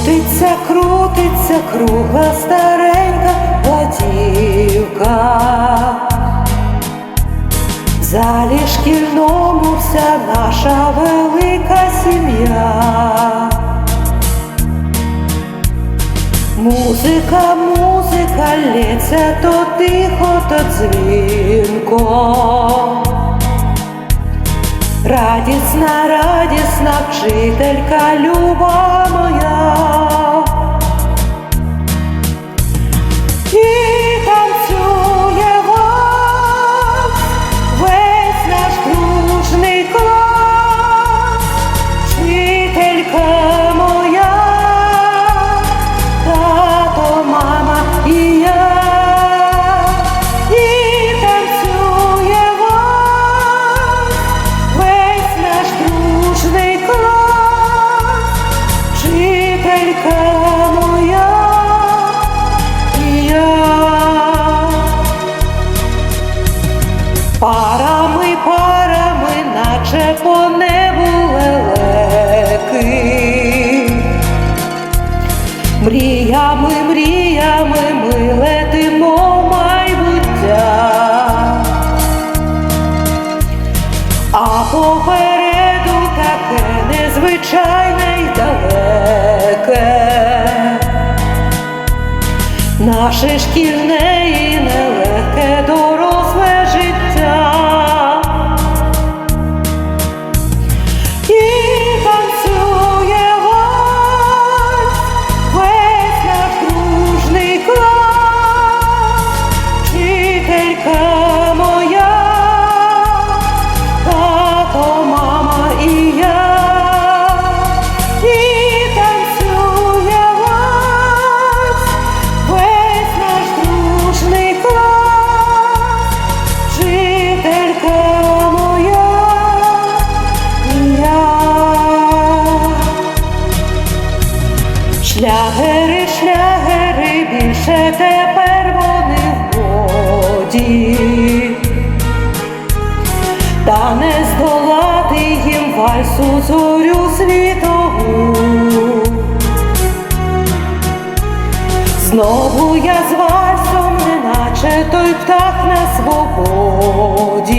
Крутиться, крутиться, кругла старенька платівка. В залі шкільному вся наша велика сім'я. Музика, музика лється то тихо, то дзвінко. Радісна, радісна вчителька люба моя. Наче по небу лелеки. Мріями, мріями ми летимо в майбуття. А попереду таке незвичайне й далеке. Наше шкільне і нелегке доросле більше тепер вони в моді. Та не здолати їм вальсу зорю світову. Знову я з вальсом, неначе той птах на свободі.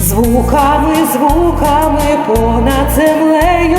Звуками, звуками понад землею